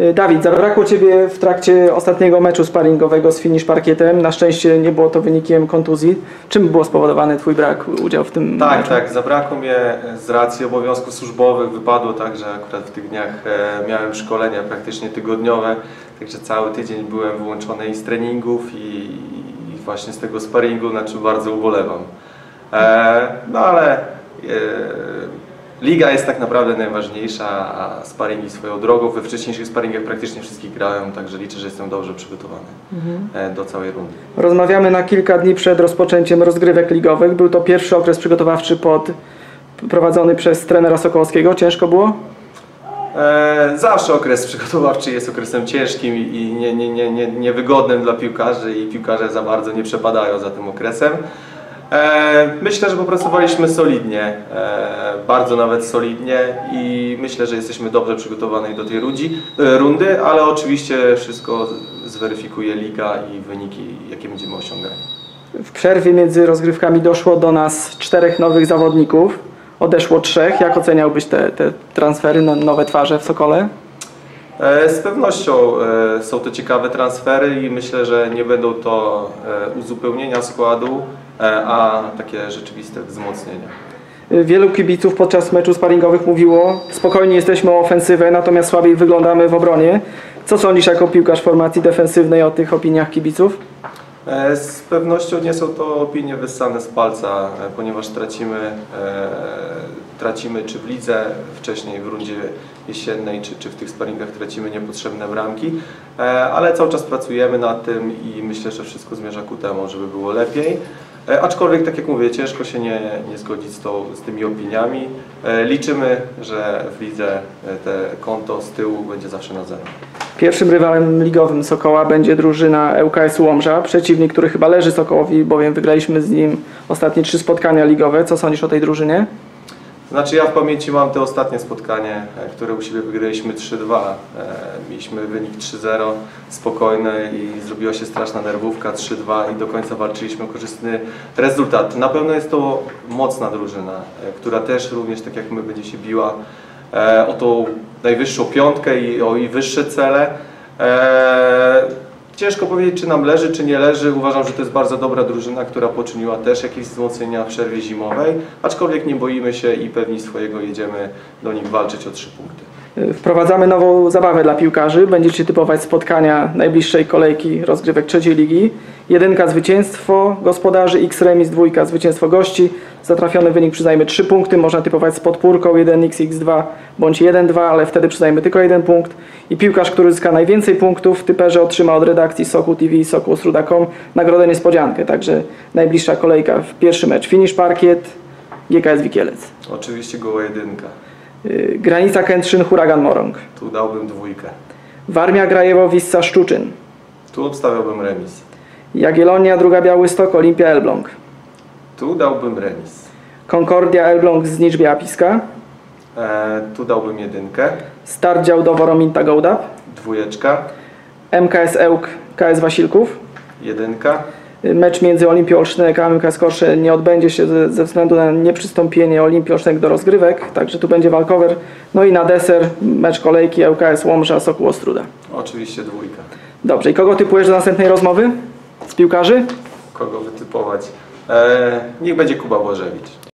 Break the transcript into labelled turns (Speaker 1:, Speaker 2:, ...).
Speaker 1: Y, Dawid, zabrakło Ciebie w trakcie ostatniego meczu sparingowego z Finish Parkietem. Na szczęście nie było to wynikiem kontuzji. Czym był spowodowany Twój brak udziału w tym
Speaker 2: Tak,
Speaker 1: meczu?
Speaker 2: tak. Zabrakło mnie z racji obowiązków służbowych. Wypadło tak, że akurat w tych dniach e, miałem szkolenia praktycznie tygodniowe, także cały tydzień byłem wyłączony i z treningów i, i właśnie z tego sparingu, na czym bardzo ubolewam. E, no ale e, liga jest tak naprawdę najważniejsza, a sparingi swoją drogą. We wcześniejszych sparingach praktycznie wszystkich grałem, także liczę, że jestem dobrze przygotowany e, do całej rundy.
Speaker 1: Rozmawiamy na kilka dni przed rozpoczęciem rozgrywek ligowych. Był to pierwszy okres przygotowawczy pod prowadzony przez trenera Sokołowskiego. Ciężko było?
Speaker 2: E, Zawsze okres przygotowawczy jest okresem ciężkim i nie, nie, nie, nie, niewygodnym dla piłkarzy i piłkarze za bardzo nie przepadają za tym okresem. E, Myślę, że popracowaliśmy solidnie, e, bardzo nawet solidnie i myślę, że jesteśmy dobrze przygotowani do tej rudzi, e, rundy, ale oczywiście wszystko zweryfikuje liga i wyniki, jakie będziemy osiągali.
Speaker 1: W przerwie między rozgrywkami doszło do nas czterech nowych zawodników. Odeszło trzech. Jak oceniałbyś te, te transfery, no, nowe twarze w Sokole?
Speaker 2: E, Z pewnością e, są to ciekawe transfery i myślę, że nie będą to e, uzupełnienia składu, a takie rzeczywiste wzmocnienia.
Speaker 1: Wielu kibiców podczas meczu sparingowych mówiło, spokojnie jesteśmy o ofensywę, natomiast słabiej wyglądamy w obronie. Co sądzisz jako piłkarz formacji defensywnej o tych opiniach kibiców?
Speaker 2: Z pewnością nie są to opinie wyssane z palca, ponieważ tracimy, tracimy czy w lidze, wcześniej w rundzie jesiennej, czy, czy w tych sparingach tracimy niepotrzebne bramki, e, ale cały czas pracujemy nad tym i myślę, że wszystko zmierza ku temu, żeby było lepiej. E, Aczkolwiek, tak jak mówię, ciężko się nie, nie zgodzić z, tą, z tymi opiniami. E, Liczymy, że w lidze te konto z tyłu będzie zawsze na zero.
Speaker 1: Pierwszym rywalem ligowym Sokoła będzie drużyna ŁKS Łomża, przeciwnik, który chyba leży Sokołowi, bowiem wygraliśmy z nim ostatnie trzy spotkania ligowe. Co sądzisz o tej drużynie?
Speaker 2: Znaczy ja w pamięci mam te ostatnie spotkanie, e, które u siebie wygraliśmy 3-2. E, Mieliśmy wynik 3-0, spokojny i zrobiła się straszna nerwówka 3-2 i do końca walczyliśmy o korzystny rezultat. Na pewno jest to mocna drużyna, e, która też również tak jak my będzie się biła o tą najwyższą piątkę i o i wyższe cele. Ciężko powiedzieć, czy nam leży, czy nie leży. Uważam, że to jest bardzo dobra drużyna, która poczyniła też jakieś wzmocnienia w przerwie zimowej, aczkolwiek nie boimy się i pewni swojego jedziemy do nich walczyć o trzy punkty.
Speaker 1: Wprowadzamy nową zabawę dla piłkarzy. Będziecie typować spotkania najbliższej kolejki rozgrywek trzeciej ligi. Jedynka zwycięstwo gospodarzy, x remis, dwójka zwycięstwo gości. Za trafiony wynik przyznajmy 3 punkty. Można typować z podpórką 1x, x2 bądź 1-2, ale wtedy przyznajmy tylko jeden punkt. I piłkarz, który zyska najwięcej punktów w typerze otrzyma od redakcji Soku TV i Soku Sruda.com nagrodę niespodziankę. Także najbliższa kolejka w pierwszy mecz Finish Parkiet, GKS Wikielec.
Speaker 2: Oczywiście goła jedynka.
Speaker 1: Yy, Granica Kętrzyn, Huragan Morąg.
Speaker 2: Tu dałbym dwójkę.
Speaker 1: Warmia Grajewo, Wissa Szczuczyn.
Speaker 2: Tu obstawiałbym remis.
Speaker 1: Jagiellonia, druga Białystok, Olimpia Elbląg.
Speaker 2: Tu dałbym remis.
Speaker 1: Concordia Elbląg z Nicz Biapiska.
Speaker 2: E, tu dałbym jedynkę.
Speaker 1: Start Działdowo Rominta Gołdap.
Speaker 2: Dwójeczka.
Speaker 1: MKS Ełk, KS Wasilków.
Speaker 2: Jedynka.
Speaker 1: Mecz między Olimpią Olsztynek a MKS Korsze nie odbędzie się ze, ze względu na nieprzystąpienie Olimpii Olsztynek do rozgrywek, także tu będzie walkover. No i na deser mecz kolejki ŁKS Łomża, Sokół Ostruda.
Speaker 2: Oczywiście dwójka.
Speaker 1: Dobrze, i kogo typujesz do następnej rozmowy? Z piłkarzy?
Speaker 2: Kogo wytypować? E, niech będzie Kuba Błażewicz.